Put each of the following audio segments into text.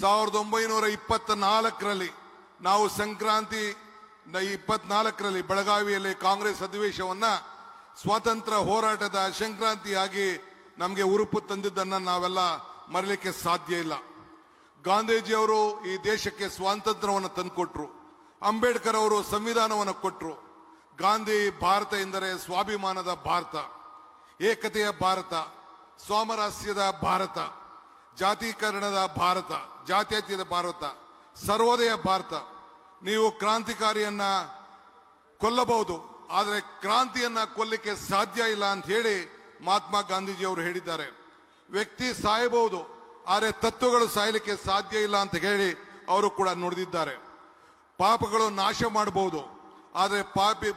ಸಾವಿರದ ಒಂಬೈನೂರ ಇಪ್ಪತ್ತ ನಾಲ್ಕರಲ್ಲಿ ನಾವು ಸಂಕ್ರಾಂತಿ ಇಪ್ಪತ್ನಾಲ್ಕರಲ್ಲಿ ಬೆಳಗಾವಿಯಲ್ಲಿ ಕಾಂಗ್ರೆಸ್ ಅಧಿವೇಶವನ್ನ ಸ್ವಾತಂತ್ರ್ಯ ಹೋರಾಟದ ಸಂಕ್ರಾಂತಿಯಾಗಿ ನಮಗೆ ಉರುಪು ತಂದಿದ್ದನ್ನು ನಾವೆಲ್ಲ ಮರಲಿಕ್ಕೆ ಸಾಧ್ಯ ಇಲ್ಲ. ಗಾಂಧೀಜಿಯವರು ಈ ದೇಶಕ್ಕೆ ಸ್ವಾತಂತ್ರ್ಯವನ್ನು ತಂದುಕೊಟ್ರು. ಅಂಬೇಡ್ಕರ್ ಅವರು ಸಂವಿಧಾನವನ್ನು ಕೊಟ್ಟರು ಗಾಂಧಿ ಭಾರತ ಎಂದರೆ ಸ್ವಾಭಿಮಾನದ ಭಾರತ, ಏಕತೆಯ ಭಾರತ, ಸಾಮರಸ್ಯದ ಭಾರತ. ಜಾತೀಕರಣದ ಭಾರತ, ಜಾತ್ಯತೀತ ಭಾರತ, ಸರ್ವೋದಯ ಭಾರತ. ನೀವು ಕ್ರಾಂತಿಕಾರಿಯನ್ನ ಕೊಲ್ಲಬಹುದು, ಆದರೆ ಕ್ರಾಂತಿಯನ್ನ ಕೊಲ್ಲಕ್ಕೆ ಸಾಧ್ಯ ಇಲ್ಲ ಅಂತ ಹೇಳಿ ಮಹಾತ್ಮ ಗಾಂಧೀಜಿ ಅವರು ಹೇಳಿದ್ದಾರೆ. ವ್ಯಕ್ತಿ ಸಾಯಬಹುದು, ಆದರೆ ತತ್ವಗಳು ಸಾಯಲಿಕ್ಕೆ ಸಾಧ್ಯ ಇಲ್ಲ ಅಂತ ಹೇಳಿ ಅವರು ಕೂಡ ನುಡಿದಿದ್ದಾರೆ. ಪಾಪಗಳು ನಾಶ ಮಾಡಬಹುದು, ಆದರೆ ಪಾಪಿ,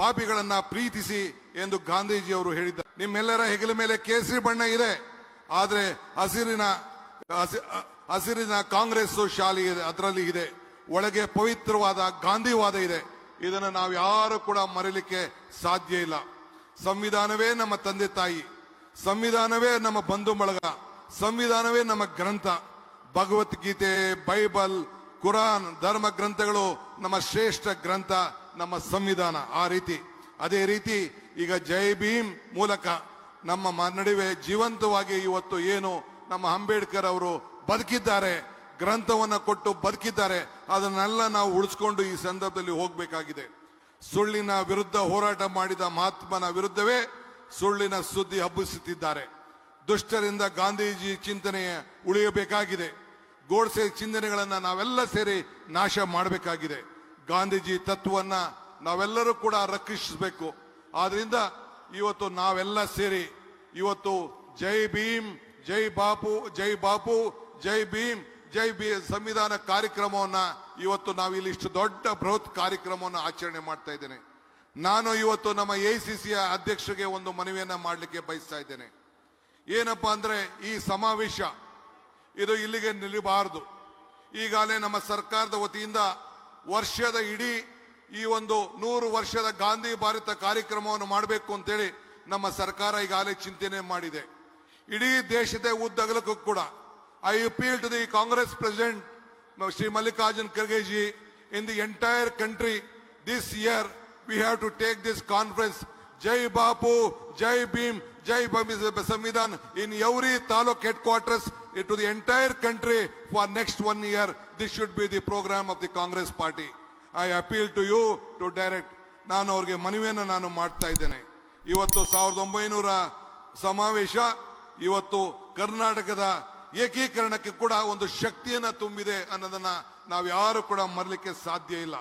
ಪಾಪಿಗಳನ್ನ ಪ್ರೀತಿಸಿ ಎಂದು ಗಾಂಧೀಜಿ ಅವರು ಹೇಳಿದ್ದಾರೆ. ನಿಮ್ಮೆಲ್ಲರ ಹೆಗಲ ಮೇಲೆ ಕೇಸರಿ ಬಣ್ಣ ಇದೆ. ಆದರೆ ಹಸಿರಿನ, ಹಸಿ- ಹಸಿರಿನ ಕಾಂಗ್ರೆಸ್ ಶಾಲೆ ಇದೆ, ಅದರಲ್ಲಿ ಇದೆ. ಒಳಗೆ ಪವಿತ್ರವಾದ ಗಾಂಧಿವಾದ ಇದೆ. ಇದನ್ನು ನಾವು ಯಾರು ಕೂಡ ಮರೀಲಿಕ್ಕೆ ಸಾಧ್ಯ ಇಲ್ಲ. ಸಂವಿಧಾನವೇ ನಮ್ಮ ತಂದೆ ತಾಯಿ. ಸಂವಿಧಾನವೇ ನಮ್ಮ ಬಂಧು ಬಳಗ. ಸಂವಿಧಾನವೇ ನಮ್ಮ ಗ್ರಂಥ. ಭಗವದ್ಗೀತೆ, ಬೈಬಲ್, ಕುರಾನ್, ಧರ್ಮ ಗ್ರಂಥಗಳು ನಮ್ಮ ಶ್ರೇಷ್ಠ ಗ್ರಂಥ, ನಮ್ಮ ಸಂವಿಧಾನ. ಆ ರೀತಿ. ಅದೇ ರೀತಿ ಈಗ ಜೈ ಭೀಮ್ ಮೂಲಕ ನಮ್ಮ ನಡುವೆ ಜೀವಂತವಾಗಿ ಇವತ್ತು ಏನು ನಮ್ಮ ಅಂಬೇಡ್ಕರ್ ಅವರು ಬದುಕಿದ್ದಾರೆ, ಗ್ರಂಥವನ್ನು ಕೊಟ್ಟು ಬದುಕಿದ್ದಾರೆ, ಅದನ್ನೆಲ್ಲ ನಾವು ಉಳಿಸ್ಕೊಂಡು ಈ ಸಂದರ್ಭದಲ್ಲಿ ಹೋಗಬೇಕಾಗಿದೆ. ಸುಳ್ಳಿನ ವಿರುದ್ಧ ಹೋರಾಟ ಮಾಡಿದ ಮಹಾತ್ಮನ ವಿರುದ್ಧವೇ ಸುಳ್ಳಿನ ಸುದ್ದಿ ಹಬ್ಬಿಸುತ್ತಿದ್ದಾರೆ. ದುಷ್ಟರಿಂದ ಗಾಂಧೀಜಿ ಚಿಂತನೆ ಉಳಿಯಬೇಕಾಗಿದೆ. ಗೋಡ್ಸೆ ಚಿಂತನೆಗಳನ್ನು ನಾವೆಲ್ಲ ಸೇರಿ ನಾಶ ಮಾಡಬೇಕಾಗಿದೆ. ಗಾಂಧೀಜಿ ತತ್ವವನ್ನು ನಾವೆಲ್ಲರೂ ಕೂಡ ರಕ್ಷಿಸಬೇಕು. ಆದ್ರಿಂದ ಇವತ್ತು ನಾವೆಲ್ಲ ಸೇರಿ ಇವತ್ತು ಜೈ ಭೀಮ್, ಜೈ ಬಾಪು ಜೈ ಬಾಪು, ಜೈ ಭೀಮ್, ಜೈ ಬಿ ಸಂವಿಧಾನ ಕಾರ್ಯಕ್ರಮವನ್ನ ಇವತ್ತು ನಾವು ಇಲ್ಲಿ ಇಷ್ಟು ದೊಡ್ಡ ಬೃಹತ್ ಕಾರ್ಯಕ್ರಮವನ್ನು ಆಚರಣೆ ಮಾಡ್ತಾ ಇದ್ದೇನೆ. ನಾನು ಇವತ್ತು ನಮ್ಮ ಎ ಸಿ ಸಿಯ ಅಧ್ಯಕ್ಷರಿಗೆ ಒಂದು ಮನವಿಯನ್ನ ಮಾಡಲಿಕ್ಕೆ ಬಯಸ್ತಾ ಇದ್ದೇನೆ. ಏನಪ್ಪಾ ಅಂದ್ರೆ ಈ ಸಮಾವೇಶ ಇದು ಇಲ್ಲಿಗೆ ನಿಲ್ಲಬಾರದು. ಈಗಾಗಲೇ ನಮ್ಮ ಸರ್ಕಾರದ ವತಿಯಿಂದ ವರ್ಷದ ಇಡೀ ಈ ಒಂದು ನೂರು ವರ್ಷದ ಗಾಂಧಿ ಭಾರತ ಕಾರ್ಯಕ್ರಮವನ್ನು ಮಾಡಬೇಕು ಅಂತೇಳಿ ನಮ್ಮ ಸರ್ಕಾರ ಈಗಾಗಲೇ ಚಿಂತನೆ ಮಾಡಿದೆ. ಇಡೀ ದೇಶದ ಉದ್ದಗಲಕ್ಕೂ ಕೂಡ I appeal to the Congress president Shri Mallikarjun Kharge ji in the entire country this year we have to take this conference Jai Bapu, Jai Bhim, Jai Samvidhan in every taluk headquarters to the entire country for next one year this should be the programme of the Congress party I appeal to you to direct ನಾನು ಅವ್ರಿಗೆ ಮನವಿಯನ್ನು ನಾನು ಮಾಡ್ತಾ ಇದ್ದೇನೆ. ಇವತ್ತು ಸಾವಿರದ ಒಂಬೈನೂರ ಸಮಾವೇಶ, ಇವತ್ತು ಕರ್ನಾಟಕದ ಏಕೀಕರಣಕ್ಕೆ ಕೂಡ ಒಂದು ಶಕ್ತಿಯನ್ನು ತುಂಬಿದೆ ಅನ್ನೋದನ್ನ ನಾವು ಯಾರು ಕೂಡ ಮರಲಿಕ್ಕೆ ಸಾಧ್ಯ ಇಲ್ಲ.